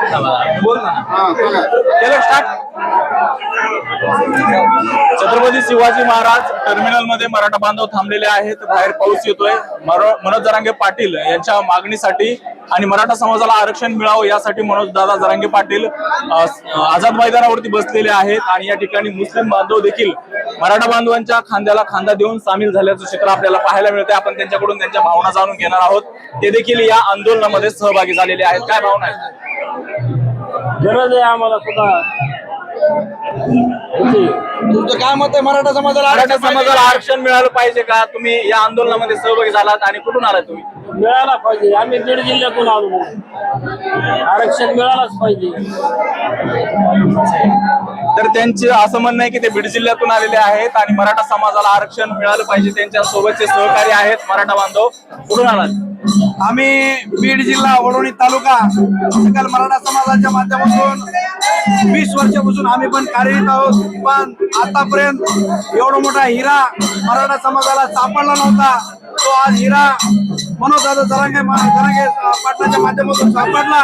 बोल ना केलं स्टार्ट छत्रपती शिवाजी महाराज टर्मिनलमध्ये मराठा बांधव थांबलेले आहेत. बाहेर पाऊस येतोय. मनोज जरांगे पाटील यांच्या मागणीसाठी आणि मराठा समाजाला आरक्षण मिळावं यासाठी मनोज दादा जरांगे पाटील आझाद मैदानावरती बसलेले आहेत. आणि या ठिकाणी मुस्लिम बांधव देखील मराठा बांधवांच्या खांद्याला खांदा देऊन सामील झाल्याचं चित्र आपल्याला पाहायला मिळतंय. आपण त्यांच्याकडून त्यांच्या भावना जाणून घेणार आहोत. ते देखील या आंदोलनामध्ये सहभागी झालेले आहेत. काय भावना आहेत? गरज आहे आम्हाला सुद्धा. तुमचं काय मत आहे? मराठा समाजाला मराठा आरक्षण समाजाला आरक्षण मिळालं पाहिजे का? तुम्ही या आंदोलनामध्ये सहभागी झालात आणि कुठून आलात तुम्ही? मिळायला पाहिजे. आम्ही बीड जिल्ह्यातून आलो. आरक्षण मिळालंच पाहिजे. तर त्यांचे असं म्हणणं आहे की ते बीड जिल्ह्यातून आलेले आहेत आणि मराठा समाजाला आरक्षण मिळालं पाहिजे. त्यांच्या सोबतचे सहकारी आहेत. मराठा बांधव कुठून आलात? आम्ही बीड जिल्हा वडोणी तालुका सकल मराठा समाजाच्या माध्यमातून वीस वर्षापासून आम्ही पण कार्यरत आहोत पण आतापर्यंत एवढा मोठा हिरा मराठा समाजाला सापडला नव्हता. तो आज हिरा मनोजदादा जरांगे जरांगे पाटलाच्या माध्यमातून सापडला.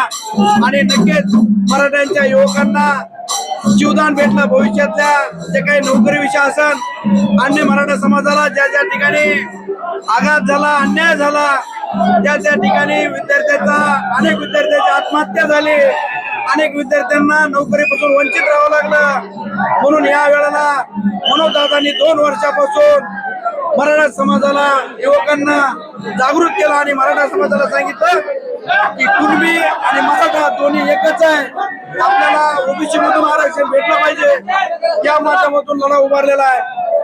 आणि नक्कीच मराठ्यांच्या युवकांना जीवदान भेटलं भविष्यातल्या जे काही नोकरी विषय असन अन्य मराठा समाजाला ज्या ज्या ठिकाणी आघात झाला अन्याय झाला त्या त्या ठिकाणी विद्यार्थ्यांचा अनेक विद्यार्थ्यांची आत्महत्या झाली अनेक विद्यार्थ्यांना नोकरीपासून वंचित राहावं लागलं. म्हणून या वेळेला मनोजदादांनी दोन वर्षापासून मराठा समाजाला युवकांना जागृत केलं आणि मराठा समाजाला सांगितलं की कुणबी आणि मराठा दोन्ही एकच आहे. आपल्याला ओबीसी मधून आरक्षण भेटलं पाहिजे. या माध्यमातून लढा उभारलेला आहे.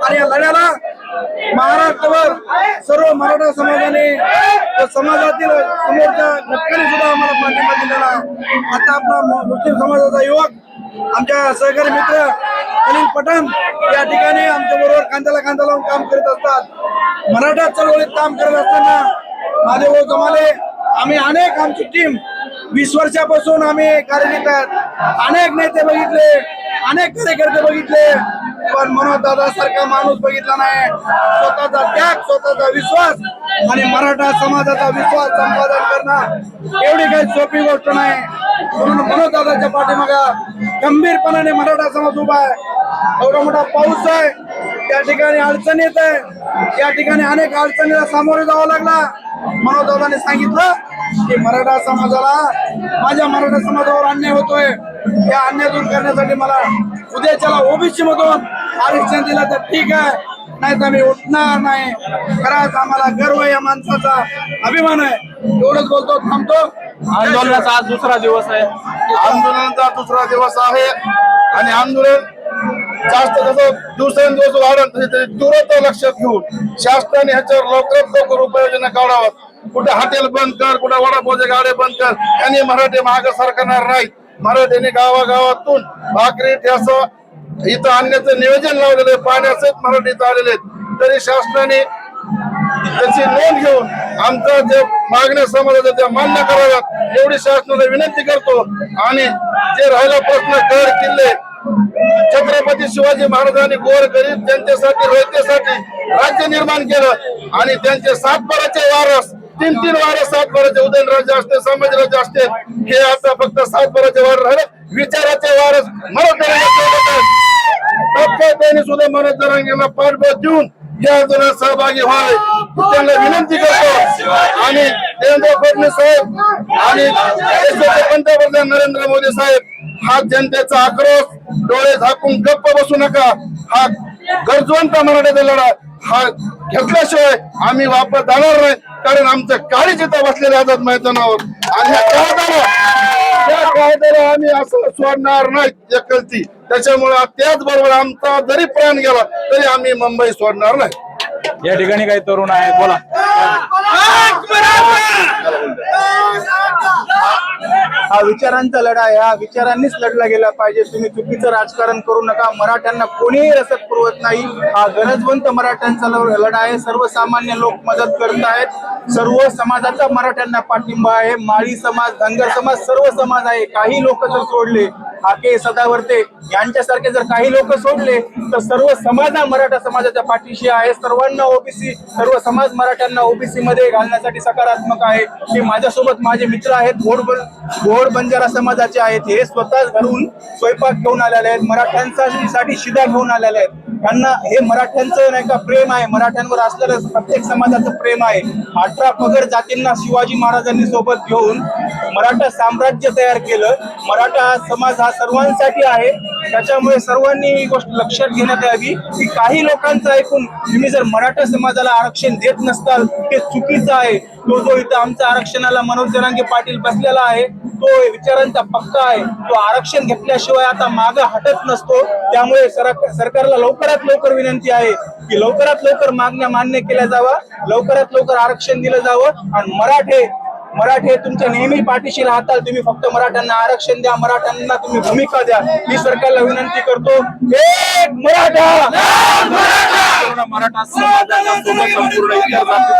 आणि या लढ्याला महाराष्ट्रभर सर्व मराठा समाजाने व समाजातील समोरच्या घटकांनी सुद्धा आम्हाला पाठिंबा दिलेला आहे. आता आपला मुस्लिम समाजाचा युवक आमच्या सहकारी मित्र अनिल पठाण या ठिकाणी आमच्या बरोबर कांद्याला कांदा लावून काम करीत असतात. मराठा चळवळीत काम करत असताना माझे भाऊ जमाले आम्ही अनेक आमची टीम वीस वर्षापासून आम्ही कार्यरत घेतात अनेक नेते बघितले अनेक कार्यकर्ते बघितले. पण मनोज दादा सारखा माणूस बघितला नाही. स्वतःचा त्याग स्वतःचा विश्वास आणि मराठा समाजाचा विश्वास संपादन करणं एवढी काही सोपी गोष्ट नाही. म्हणून मनोज दादाच्या पाठीमागा गंभीरपणाने मराठा समाज उभा आहे. एवढा मोठा पाऊस आहे. त्या ठिकाणी अडचण येत आहे. त्या ठिकाणी अनेक अडचणीला सामोरे जावं लागला. मनोज दादाने सांगितलं की मराठा समाजाला माझ्या मराठा समाजावर अन्याय होतोय. या अन्याय दूर करण्यासाठी मला उद्याच्याला ओबीसी मधून आरक्षण दिलं तर ठीक आहे. नाही तर मी उठणार नाही. खरंच आम्हाला गर्व आहे या माणसाचा. अभिमान आहे. एवढंच बोलतो थांबतो. आंदोलनाचा आज दुसरा दिवस आहे. आंदोलनाचा दुसरा दिवस आहे. आणि आंदोलन जास्त जसं दिवसेंदिवस वाढत तसे तुरंत लक्षात घेऊन शासनाने ह्याच्यावर लवकरात लवकर उपाययोजना काढाव्यात. कुठे हॉटेल बंद कर कुठे वडापावचे गाडे बंद कर यांनी मराठी माग सरकणार नाहीत मराठीने गावागावातून भाकरी ठेसा इथं आणण्याचं नियोजन लावलेलं आहे. पाण्यासहित इथं आलेले आहेत. तरी शासनाने त्याची नोंद घेऊन आमच्या जे मागण्या समाजाच्या त्या मान्य कराव्यात एवढी शासनाला विनंती करतो. आणि जे राहिला प्रश्न गड किल्ले छत्रपती शिवाजी महाराजांनी गोर गरीब जनतेसाठी रयतेसाठी राज्य निर्माण केलं आणि त्यांचे सातबाराचे वारस तीन तीन वारे सात सातबाराचे उदयनराजे असते संभाजीराजे असते हे आता फक्त सात सातबाराचे वार राहिले. विचाराचे वार मराठा तत्काळ सुद्धा मनोज जरांगेला पाठबळ देऊन या आंदोलनात सहभागी व्हावे. त्यांना विनंती करतो. आणि देवेंद्र फडणवीस साहेब आणि पंतप्रधान नरेंद्र मोदी साहेब हा जनतेचा आक्रोश डोळे झाकून गप्प बसू नका. हा गरजवंत मराठ्याचा लढा. हा घेतल्याशिवाय आम्ही वापस जाणार नाही. कारण आमचं काळी चिता बसलेले आझाद मैदानावर. आणि कायद्याला त्या कायद्याला आम्ही असं सोडणार नाही एकलती. त्याच्यामुळे त्याचबरोबर आमचा जरी प्राण गेला तरी आम्ही मुंबई सोडणार नाही. या ठिकाणी काही तरुण आहेत बोला. हा विचारांचा लढा आहे. हा विचारांनीच लढला गेला पाहिजे. तुम्ही चुकीचं राजकारण करू नका. मराठ्यांना कोणीही रसद पुरवत नाही. हा गरजवंत मराठ्यांचा लढा आहे. सर्वसामान्य लोक मदत करत आहेत. सर्व समाजाचा मराठ्यांना पाठिंबा आहे. माळी समाज धनगर समाज सर्व समाज आहे. काही लोक जर सोडले हाके सदावर्ते यांच्यासारखे जर काही लोक सोडले तर सर्व समाज हा मराठा समाजाच्या पाठीशी आहे. सर्वांना ओबीसी सर्व समाज मराठ्यांना ओबीसी मध्ये घालण्यासाठी सकारात्मक आहे. हे माझ्यासोबत माझे मित्र आहेत घोड घोड बंजारा समाजाचे आहेत. हे स्वतः घरून स्वयंपाक घेऊन आलेले आहेत. मराठ्यांसाठी शिदा घेऊन आलेले आहेत. त्यांना हे मराठ्यांचं नाही का प्रेम आहे. मराठ्यांवर असलेलं प्रत्येक समाजाचं प्रेम आहे. अठरा पगड जातींना शिवाजी महाराजांनी सोबत घेऊन मराठा साम्राज्य तयार केलं. मराठा हा समाज हा सर्वांसाठी आहे. त्याच्यामुळे सर्वांनी ही गोष्ट लक्षात घेण्यात यावी की काही लोकांचं ऐकून तुम्ही जर मराठा समाजाला आरक्षण देत नसताल ते चुकीचं आहे. तो जो इथं आमच्या आरक्षणाला मनोज जरांगे पाटील बसलेला आहे तो विचारांचा पक्का आहे. तो आरक्षण घेतल्याशिवाय आता माग हटत नसतो. त्यामुळे सरकारला लवकरात लवकर विनंती आहे की लवकरात लवकर मागण्या मान्य केल्या जावा लवकरात लवकर आरक्षण दिलं जावं आणि मराठे मराठे तुमच्या नेहमी पाठीशी राहताल तुम्ही फक्त मराठ्यांना आरक्षण द्या मराठ्यांना तुम्ही भूमिका द्या. मी सरकारला विनंती करतो एक मराठा! पूर्ण मराठा समाजाच्या सोबत संपूर्ण इतर जातीचा